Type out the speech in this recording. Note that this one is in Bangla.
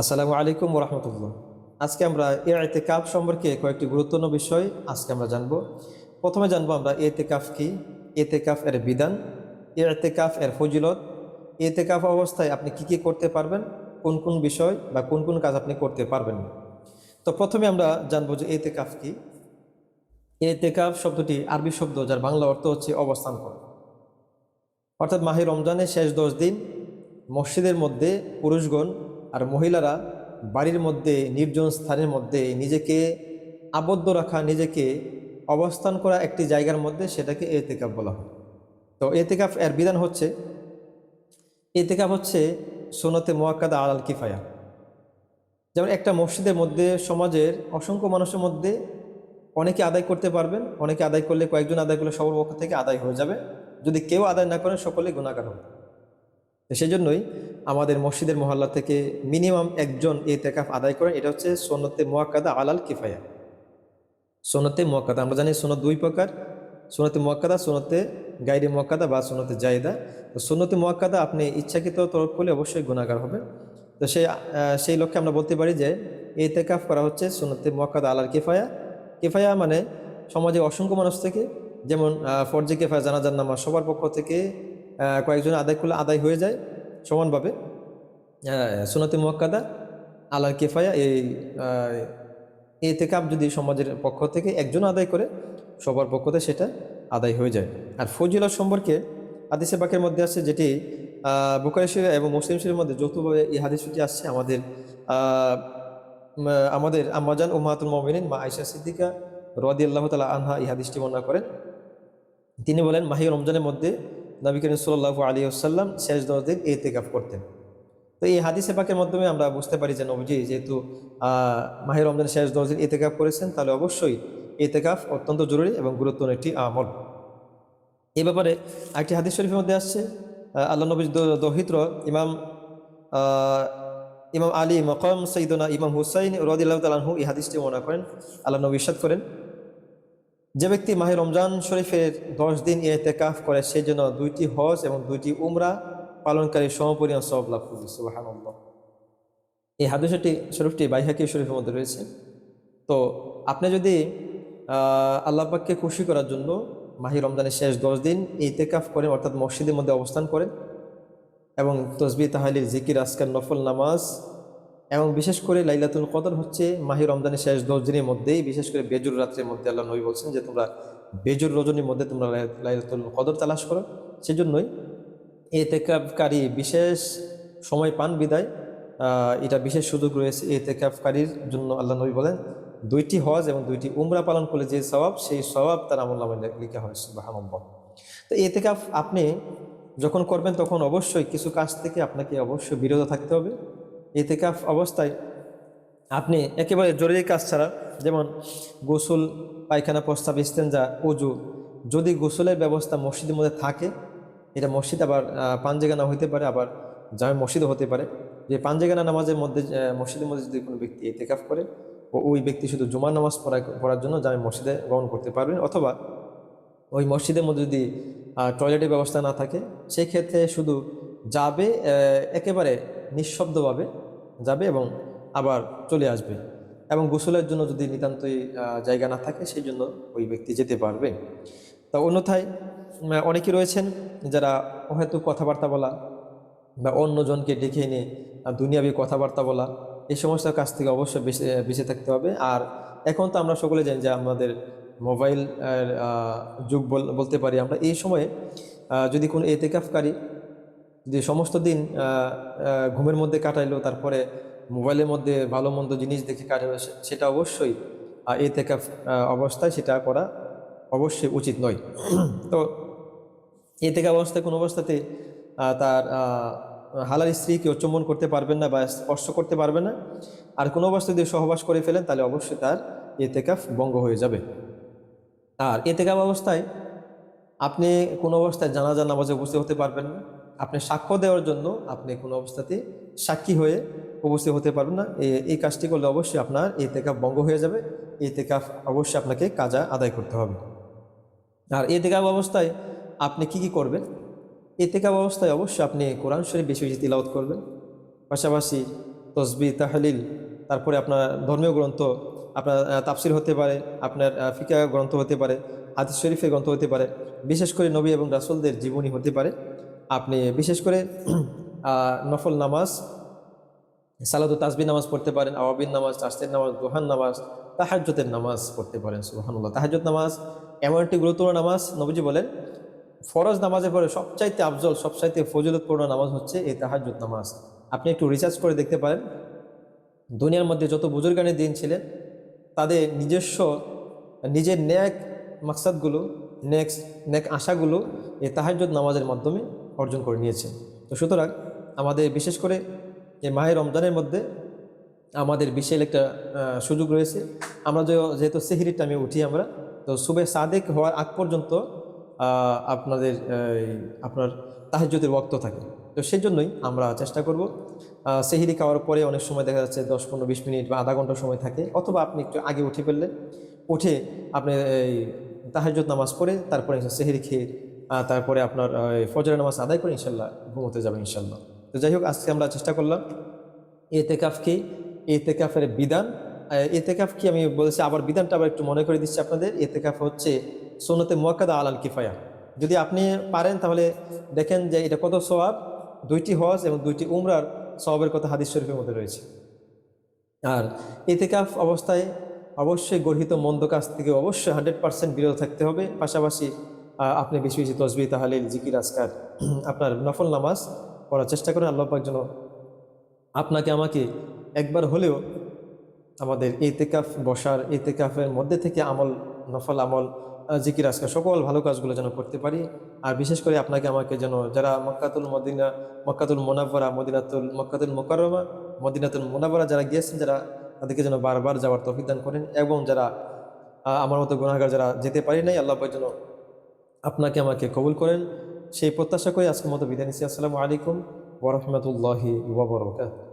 আসসালামু আলাইকুম রহমতুল্লাহ। আজকে আমরা এতে কাপ সম্পর্কে কয়েকটি গুরুত্বপূর্ণ বিষয় আজকে আমরা জানব। প্রথমে জানব আমরা এতে কাফ কি? এতে কাফ এর বিধান এতে কাফ এর ফজিলত এতে কাফ অবস্থায় আপনি কি কি করতে পারবেন, কোন কোন বিষয় বা কোন কোন কাজ আপনি করতে পারবেন তো প্রথমে আমরা জানব যে এতে কাফ কি? এতে কাফ শব্দটি আরবি শব্দ যার বাংলা অর্থ হচ্ছে অবস্থান করা। অর্থাৎ মাহে রমজানের শেষ দশ দিন মসজিদের মধ্যে পুরুষগণ আর মহিলারা বাড়ির মধ্যে, নির্জন স্থানের মধ্যে নিজেকে আবদ্ধ রাখা, নিজেকে অবস্থান করা একটি জায়গার মধ্যে সেটাকে এতেকাফ বলা হয়। তো এতেকাফ এর বিধান হচ্ছে, এতেকাফ হচ্ছে সোনতে মোয়াক্কাদা আলাল কিফায়া। যেমন একটা মসজিদের মধ্যে সমাজের অসংখ্য মানুষের মধ্যে অনেকে আদায় করতে পারবেন, অনেকে আদায় করলে কয়েকজন আদায় করলে সবার পক্ষ থেকে আদায় হয়ে যাবে। যদি কেউ আদায় না করেন সকলে গুণাগার হবে। সেই জন্যই আমাদের মসজিদের মহল্লা থেকে মিনিমাম একজন এ তেকাফ আদায় করেন এটা হচ্ছে সোনতে মোয়াক্কাদা আলাল কিফায়া। সোনতে মোয়াক্কাদা আমরা জানি সোনত দুই প্রকার সোনতে মোয়াক্কাদা সোনতে গাইডে মোয়াক্কাদা বা সোনতে জায়দা। তো সোনতে মোয়াক্কাদা আপনি ইচ্ছাকৃত তরফ করলে অবশ্যই গুণাগার হবে তো সেই সেই লক্ষ্যে আমরা বলতে পারি যে এই তেকাফ করা হচ্ছে সোনতে মোয়াক্কাদা আলাল কিফায়া। কিফায়া মানে সমাজে অসংখ্য মানুষ থেকে, যেমন ফরজে কেফায়া জানাজার নামাজ সবার পক্ষ থেকে কয়েকজন আদায় করলে আদায় হয়ে যায়। সমানভাবে সুনতে মোয়াক্কাদা আলাল কেফায়া, এই এ থেকে যদি সমাজের পক্ষ থেকে একজন আদায় করে, সবার পক্ষ থেকে সেটা আদায় হয়ে যায়। আর ফজিলত সম্পর্কে হাদিসে বাকের মধ্যে আছে যেটি বুকারি এবং মুসলিম শরীফের মধ্যে যৌথভাবে এই হাদিসটি আসছে। আমাদের আমাদের আম্মাজান ও মাহাতুল মমিনিন মা আয়সা সিদ্দিকা রদি আল্লাহ তালা আনহা এই হাদিসটি বর্ণনা করেন। তিনি বলেন, মাহি রমজানের মধ্যে নবী করিম সাল্লাহ আলী আসাল্লাম শেষ দশ দিন এতেকাফ করতেন। তো এই হাদিসে পাকের মাধ্যমে আমরা বুঝতে পারি যে নবীজি যেহেতু আহ, মাহে রমজানের শেষ দশ দিন এতেকাফ করেছেন তাহলে অবশ্যই এতেকাফ অত্যন্ত জরুরি এবং গুরুত্বপূর্ণ একটি আমল। এই ব্যাপারে একটি হাদিস শরীফের মধ্যে আসছে আল্লাহ নবীর দ- দহিত্র ইমাম ইমাম আলী মকম সঈদনা ইমাম হুসাইন রদিল্লাহ তালাহু এই হাদিসটি মনে করেন। আল্লাহ নবী ইরশাদ করেন যে ব্যক্তি মাহে রমজান শরীফের দশ দিন এতেকাফ করে সেই জন্য দুইটি হজ এবং দুইটি উমরা পালনকারী সমপরিমাণ সব লাভ করবে সুবাহান্লাহ এই হাদিসটি শরীফটি বাইহাকি শরীফের মধ্যে রয়েছে। তো আপনি যদি আহ, আল্লাহ পাককে খুশি করার জন্য মাহি রমজানের শেষ দশ দিন ইতেকাফ করেন অর্থাৎ মসজিদের মধ্যে অবস্থান করেন এবং তসবি তাহালির জিকির আসকার নফল নামাজ এবং বিশেষ করে লাইলাতুল কদর হচ্ছে মাহি রমজানের শেষ দশ দিনের মধ্যেই, বিশেষ করে বেজুর রাত্রের মধ্যে আল্লাহ নবী বলছেন যে তোমরা বেজুর রজনীর মধ্যে তোমরা লাইলাতুল কদর তালাশ করো। সেজন্যই এতেকাফকারী বিশেষ সময় পান বিদায় এটা বিশেষ সুযোগ রয়েছে এতেকাফকারীর জন্য আল্লাহ নবী বলেন, দুইটি হজ এবং দুইটি উমরা পালন করলে যে স্বভাব সেই স্বভাব তার আমল নামে লিখা হয় সুবাহানব্বর তো এ এতেকাফ আপনি যখন করবেন তখন অবশ্যই কিছু কাজ থেকে আপনাকে অবশ্যই বিরত থাকতে হবে। এতেকাফ অবস্থায় আপনি একেবারে জরুরি কাজ ছাড়া, যেমন গোসল, পায়খানা প্রস্তাব, ইস্তেঞ্জা অজু যদি গোসলের ব্যবস্থা মসজিদের মধ্যে থাকে, এটা মসজিদ আবার পাঞ্জেগানা হইতে পারে, আবার জামে মসজিদও হতে পারে। যে পাঞ্জেগানা নামাজের মধ্যে মসজিদের মধ্যে যদি কোনো ব্যক্তি এতেকাফ করে, ও ওই ব্যক্তি শুধু জুমার নামাজ পড়া, পড়ার জন্য জামে মসজিদে গ্রহণ করতে পারবেন অথবা ওই মসজিদের মধ্যে যদি টয়লেটের ব্যবস্থা না থাকে, সেক্ষেত্রে শুধু যাবে একেবারে নিঃশব্দভাবে যাবে এবং আবার চলে আসবে এবং গোসলের জন্য যদি নিতান্তই জায়গা না থাকে সেই জন্য ওই ব্যক্তি যেতে পারবে। তা অন্যথায় অনেকে রয়েছেন যারা হয়তো কথাবার্তা বলা বা অন্যজনকে ডেকে এনে দুনিয়াবি কথাবার্তা বলা এই সমস্ত কাজ থেকে অবশ্যই বেঁচে বেঁচে থাকতে হবে। আর এখন তো আমরা সকলে জানি যে আমাদের মোবাইল যুগ বল- বলতে পারি আমরা। এই সময়ে যদি কোনো এতেকাফকারী যে সমস্ত দিন ঘুমের মধ্যে কাটাইলো, তারপরে মোবাইলের মধ্যে ভালো মন্দ জিনিস দেখে কাটাইলো সেটা অবশ্যই এ থেকে অবস্থায় সেটা করা অবশ্যই উচিত নয়। তো এ থেকে অবস্থায়, কোনো অবস্থাতে তার হালাল স্ত্রীকে চুম্বন করতে পারবেন না বা স্পর্শ করতে পারবেন না, আর কোনো অবস্থায় যদি সহবাস করে ফেলেন, তাহলে অবশ্যই তার এতেকাফ ভঙ্গ হয়ে যাবে। আর এতেকাফ অবস্থায় আপনি কোনো অবস্থায় জানাজা নামাজে উপস্থিত হতে পারবেন না আপনি সাক্ষ্য দেওয়ার জন্য আপনি কোনো অবস্থাতে সাক্ষী হয়ে উপস্থিত হতে পারবেন না। এ- এই কাজটি করলে অবশ্যই আপনার এতেকাফ ভঙ্গ হয়ে যাবে। এতেকাফ অবশ্যই আপনাকে কাজা আদায় করতে হবে। আর এতেকাব অবস্থায় আপনি কি কি করবেন? এতেকাব অবস্থায় অবশ্যই আপনি কোরআন শরীফ বেশি বেশি তিলাওয়াত করবেন। পাশাপাশি তসবি তাহলিল তারপরে আপনার ধর্মীয় গ্রন্থ আপনার আহ, তাফসির হতে পারে আপনার ফিকা গ্রন্থ হতে পারে হাদিস শরীফের গ্রন্থ হতে পারে। বিশেষ করে নবী এবং রাসুলদের জীবনী হতে পারে। আপনি বিশেষ করে নফল নামাজ সালাদু তাসবি নামাজ পড়তে পারেন, আওয়াবিন নামাজ চাষের নামাজ, দোহান নামাজ তাহাজ্যতের নামাজ পড়তে পারেন, সুবাহানুল্লাহ। তাহাজ্যত নামাজ এমন একটি গুরুত্বপূর্ণ নামাজ, নবীজি বলেন, ফরজ নামাজের পরে সবচাইতে আফজল, সবচাইতে ফজিলতপূর্ণ নামাজ হচ্ছে এই তাহাজ্জুদ নামাজ। আপনি একটু রিসার্চ করে দেখতে পারেন, দুনিয়ার মধ্যে যত বুজুর্গানের দিন ছিলেন তাদের নিজস্ব, নিজের ন্যাক মাকসাদগুলো নেক্সট নেক আশাগুলো এই তাহাজ্জুদ নামাজের মাধ্যমে অর্জন করে নিয়েছে। তো সুতরাং আমাদের বিশেষ করে এই মাহের রমজানের মধ্যে আমাদের বিশাল একটা সুযোগ রয়েছে। আমরা যেহেতু সেহিরির টাইমে উঠি আমরা, তো সুবে সাদেক হওয়ার আগ পর্যন্ত আপনাদের আপনার তাহাজ্যতের বক্ত থাকে। তো সেই জন্যই আমরা চেষ্টা করব সেহিরি খাওয়ার পরে অনেক সময় দেখা যাচ্ছে দশ পনেরো বিশ মিনিট বা আধা ঘণ্টা সময় থাকে, অথবা আপনি একটু আগে উঠে ফেললেন। উঠে আপনি এই তাহাজ্জত নামাজ পড়ে, তারপরে সেহিরি খেয়ে তারপরে আপনার আহ, ফজরের নামাজ আদায় করে ইনশাল্লাহ ঘুমোতে যাবেন ইনশাল্লাহ। তো যাই হোক আজকে আমরা চেষ্টা করলাম এতেকাফ কি? এতেকাফের বিধান এতেকাফ কি আমি বলেছি আবার বিধানটা আবার একটু মনে করে দিচ্ছি আপনাদের। এতেকাফ হচ্ছে সোনতে মোয়াক্কাদা আলাল কিফায়া। যদি আপনি পারেন তাহলে দেখেন যে এটা কত সওয়াব? দুইটি হজ এবং দুইটি উমরার সওয়াবের কথা হাদিস শরীফের মধ্যে রয়েছে। আর এতেকাফ অবস্থায় অবশ্যই গর্হিত মন্দ কাজ থেকে অবশ্যই হান্ড্রেড পার্সেন্ট বিরত থাকতে হবে। পাশাপাশি আপনি বেশি বেশি তসবি তাহালিল, জিকির, আজকার, আপনার নফল নামাজ পড়ার চেষ্টা করেন, আল্লাহ পাক যেন আপনাকে আমাকে একবার হলেও আমাদের এতেকাফ বসার এতেকাফের মধ্যে থেকে আমল, নফল আমল জিকির, আজকার সকল ভালো কাজগুলো যেন করতে পারি। আর বিশেষ করে আপনাকে আমাকে যেন যারা মক্কাতুল মদিনা, মক্কাতুল মোনাব্বরা মদিনাতুল, মক্কাতুল মোকাররমা, মদিনাতুল মোনাব্বরা যারা গিয়েছেন, যারা তাদেরকে যেন বারবার যাওয়ার তৌফিক দান করেন এবং যারা আমার মতো গুণাগার যারা যেতে পারি নাই, আল্লাহ যেন আপনাকে আমাকে কবুল করেন। সেই প্রত্যাশা করে আজকের মতো বিদায় নিচ্ছি। আসসালামু আলাইকুম ওরহমতুল্লাহি ওবরকাত